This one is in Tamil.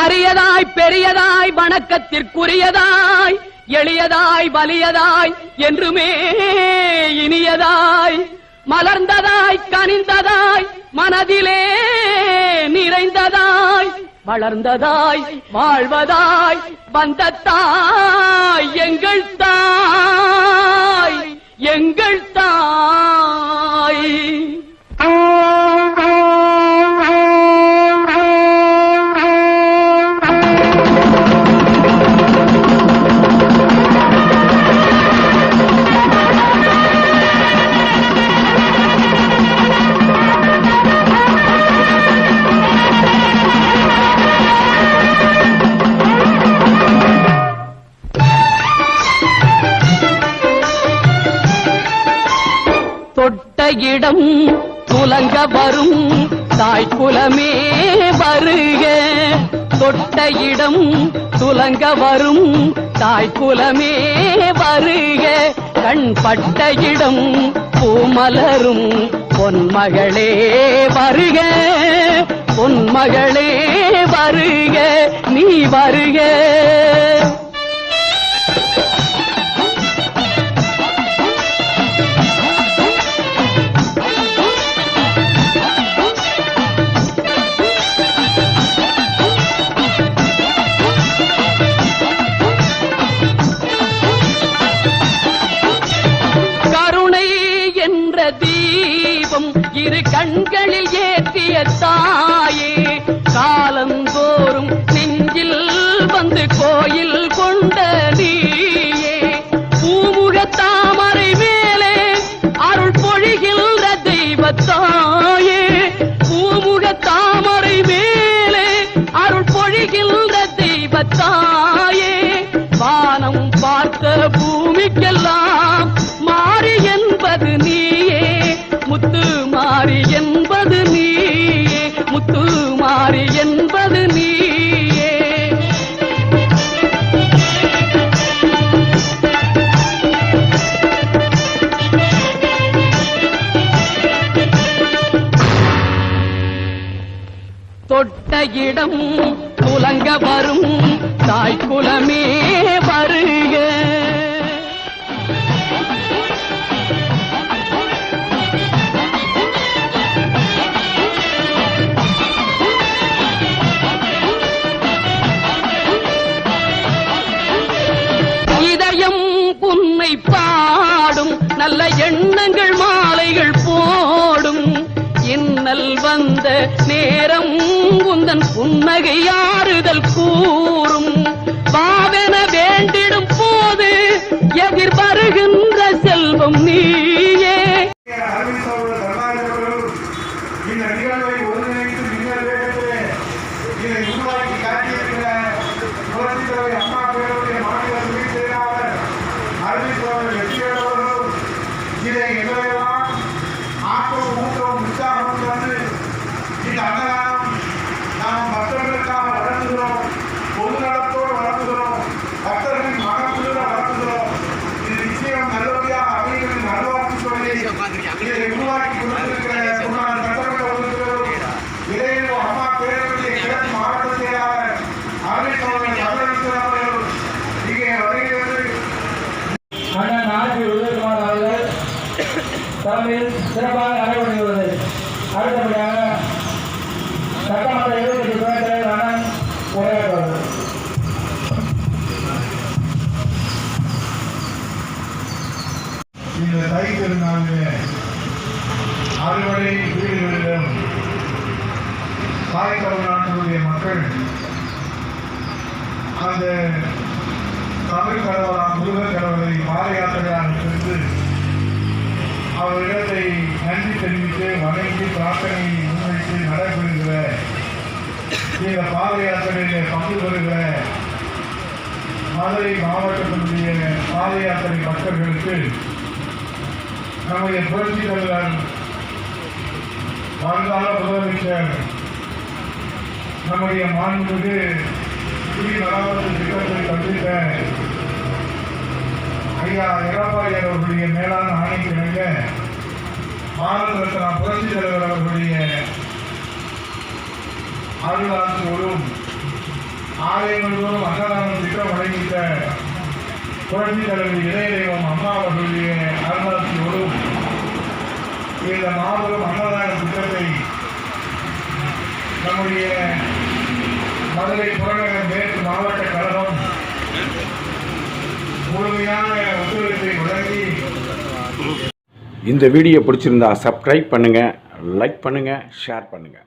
அரியதாய் பெரியதாய் வணக்கத்திற்குரியதாய் எளியதாய் வலியதாய் என்றுமே இனியதாய். மலர்ந்ததாய் கனிந்ததாய் மனதிலே நிறைந்ததாய். வளர்ந்ததாய் வாழ்வதாய் வந்த தாய் எங்கள் தாய் எங்கள் இடம் துலங்க வரும் தாய்க்குலமே வருக. தொட்ட இடம் துலங்க வரும் தாய்க்குலமே வருக. கண் பட்ட இடம் பூமலரும் பொன்மகளே வருக. பொன்மகளே வருக நீ வருக. கண்களில் ஏற்றிய தாயே காலந்தோறும் நெஞ்சில் வந்து கோயில் கொண்ட நீயே. பூமுக தாமரை மேலே அருள் பொழிகின்ற தெய்வத்தாயே பூமுக தாமரை மேலே அருள் பொழிகின்ற தெய்வத்தாயே. வானம் பார்த்த பூமிக்கெல்லாம் இடம் துலங்க வரும் தாய்க்குலமே வருக. இதயம் புன்னை பாடும் நல்ல எண்ணங்கள் மாலைகள் போடும். இன்னல் வந்த நேரம் புன்னகை ஆறுதல் கூறும். பாவென வேண்டிடும் போது எதிர் வருகின்ற செல்வம் நீயே. இதை உருவாக்கி காட்டியிருக்கிற புரட்சித் உற்சாகம் அம்மா இந்த மாநில தலைமையில் சிறப்பாக நடைபெறுகிறது அடுத்தபடியாக சட்டமன்ற எழுபத்தி துணைத் தலைவர் அண்ணன் உரையாற்றுவார்கள் இந்த தை திருநாளிலே அறுவடை வீடுகளிலும் தாய் தமிழ்நாட்டினுடைய மக்கள் அந்த தமிழ் கடவுளாம் முருகன் கடவுளை பாத யாத்திரையாக சென்று அவரிடத்தை நன்றி தெரிவித்து வணங்கி பிரார்த்தனை முன்வைத்து நடைபெறுகிற இந்த பாத யாத்திரையிலே பங்கு பெறுகிற மதுரை மாவட்டத்தினுடைய பாத யாத்திரை பக்தர்களுக்கு நம்முடைய புரட்சி தலைவர் வருங்கால முதலமைச்சர் நம்முடைய மாண்புமிகு குடி நலாவரத்து திட்டத்தை தந்திருக்க ஐயா எடப்பாடி அவர்களுடைய மேலான ஆணைக்கு இணங்க பாரத ரத்னா புரட்சி தலைவர் அவர்களுடைய அருளாசியோடும் ஆலயங்களோடும் அன்னதானம் திட்டம் வழங்கிட்ட புரட்சி தலைவர் இளையதெய்வம் அம்மா அவர்களுடைய அருளாட்சியோடும் இந்த மாபெரும் அன்னதான திட்டத்தை நம்முடைய மதுரை புறநகர் மேற்கு மாவட்ட கழகம் முழுமையான ஒத்துழைப்பை வழங்கி இந்த வீடியோ பிடிச்சிருந்தா சப்ஸ்கிரைப் பண்ணுங்கள் லைக் பண்ணுங்கள் ஷேர் பண்ணுங்கள்